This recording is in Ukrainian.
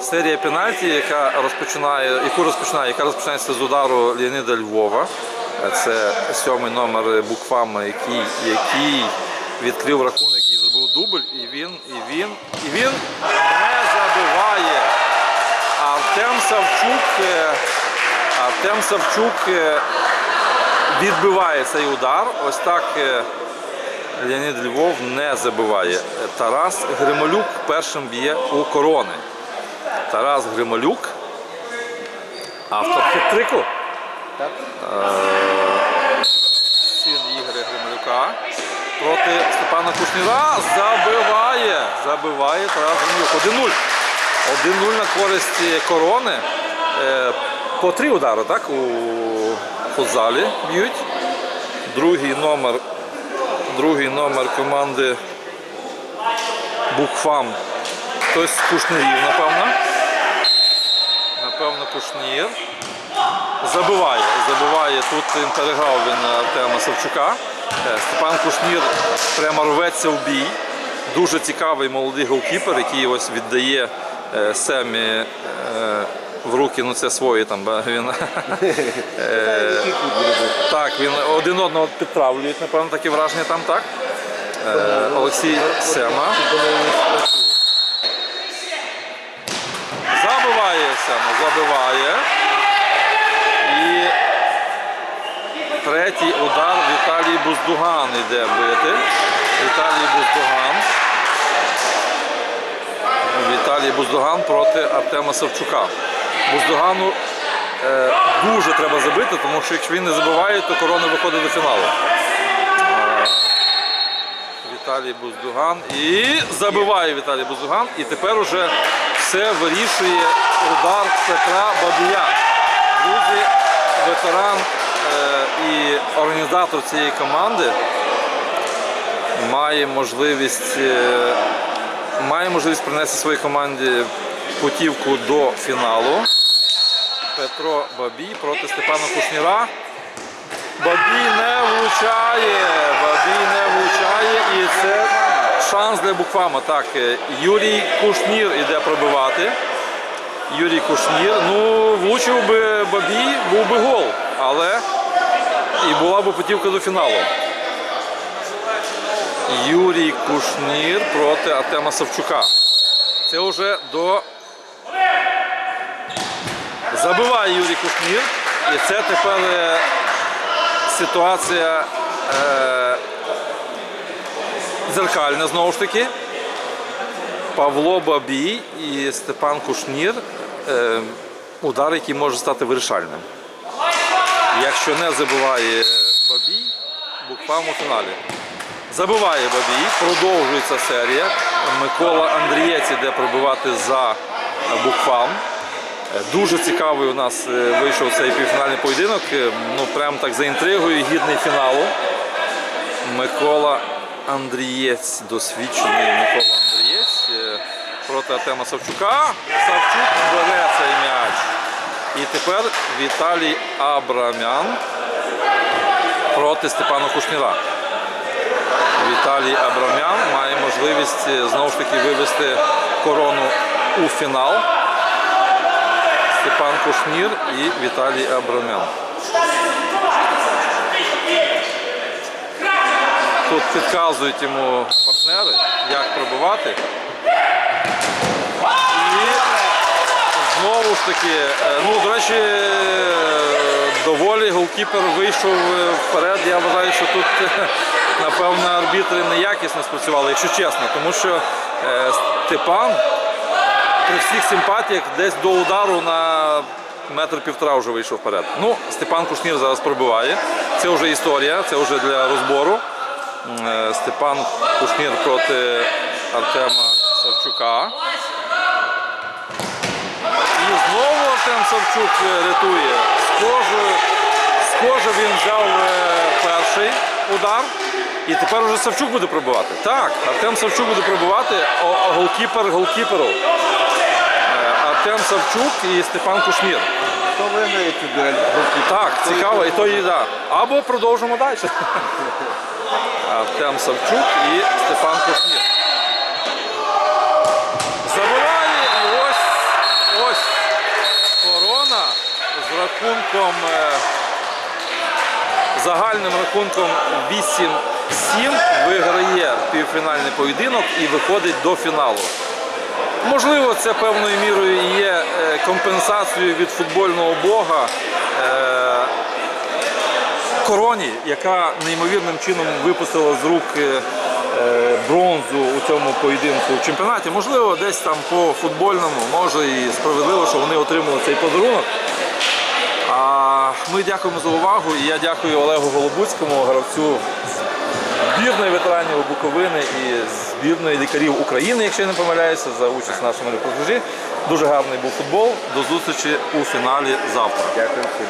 Серія пенальті, яка розпочинає, яку розпочинає, яка розпочинається з удару Леоніда Львова. Це сьомий номер буквами, який, який відкрив рахунок і зробив дубль. І він, і він, і він не забиває. Артем Савчук, е, Артем Савчук е, відбиває цей удар. Ось так е, Леонід Львов не забиває. Тарас Грималюк першим б'є у корони. Тарас Грималюк, автор хит-трику. Син Ігоря Грималюка. Проти Степана Кушніра забиває. Забиває Тарас Грималюк. 1-0. 1-0 на користь корони. Е, По три удари, так? У футзалі б'ють. Другий номер, другий номер команди Букфам. Хтось з Кушнирів, напевно. Напевно, Кушнір. Забиває. Забиває. Тут він переграв він Артема Савчука. Е, Степан Кушнір прямо рветься в бій. Дуже цікавий молодий голкіпер, який ось віддає е, Семі е, в руки, ну це свої там. Він, так, він один одного підтравлюють, напевно, таке враження там, так? Е, Олексій Сема. Думаю, не спрацює. Забиває Сема, забиває. І третій удар Віталій Буздуган йде бити. Віталій Буздуган. Віталій Буздуган проти Артема Савчука. Буздугану е, дуже треба забити, тому що якщо він не забиває, то корона виходить до фіналу. Е, Віталій Буздуган. І забиває Віталій Буздуган. І тепер уже все вирішує удар Петра Бабія. Друзі, ветеран і організатор цієї команди має можливість, е, має можливість принести своїй команді путівку до фіналу. Петро Бабій проти Степана Кушніра. Бабій не влучає, Бабій не влучає і це шанс для Буквама. Так, е, Юрій Кушнір іде пробивати. Юрій Кушнір. Ну, влучив би Бабій, був би гол, але і була б путівка до фіналу. Юрій Кушнір проти Артема Савчука. Це вже до. Забиває Юрій Кушнір. І це тепер е, ситуація е, дзеркальна знову ж таки. Павло Бабій і Степан Кушнір. Е, удар, який може стати вирішальним. Якщо не забиває Бабій, Букфам у фіналі. Забиває Бабій, продовжується серія. Микола Андрієць іде пробивати за Букфам. Дуже цікавий у нас е, вийшов цей півфінальний поєдинок. Е, Ну, прям так за інтригою, гідний фіналу. Микола Андрієць, досвідчений Микола Андрієць е, проти Артема Савчука. Савчук бере цей м'яч. І тепер Віталій Абрамян проти Степана Кушніра. Віталій Абрамян має можливість е, знову ж таки вивести корону у фінал. Степан Кушнір і Віталій Абрамян. Тут підказують йому партнери, як пробивати. І знову ж таки, е, ну, до речі, е, доволі голкіпер вийшов е, вперед. Я вважаю, що тут, напевно, арбітри неякісно спрацювали, якщо чесно, тому що Степан при всіх симпатіях десь до удару на метр півтора вже вийшов вперед. Ну, Степан Кушнір зараз пробиває. Це вже історія, це вже для розбору. Степан Кушнір проти Артема Савчука. І знову Артем Савчук е, рятує. Схоже, схоже він взяв е, перший удар. І тепер вже Савчук буде пробивати. Так, Артем Савчук буде пробивати, а голкіпер голкіперу. Е, Артем Савчук і Степан Кушнір. Хто виграє цю дуель? Голкіпер? Так, цікаво, і то і да. Або продовжимо далі. Артем Савчук і Степан Кушнір. Забиває і ось загальним рахунком 8-7 виграє півфінальний поєдинок і виходить до фіналу. Можливо, це певною мірою є е, компенсацією від футбольного бога е, короні, яка неймовірним чином випустила з рук е, е, бронзу у цьому поєдинку в чемпіонаті. Можливо, десь там по футбольному, може і справедливо, що вони отримали цей подарунок. А ми дякуємо за увагу. І я дякую Олегу Голобуцькому, гравцю збірної ветеранів Буковини і збірної лікарів України, якщо я не помиляюся, за участь в нашому репортажі. Дуже гарний був футбол. До зустрічі у фіналі завтра. Дякую всім.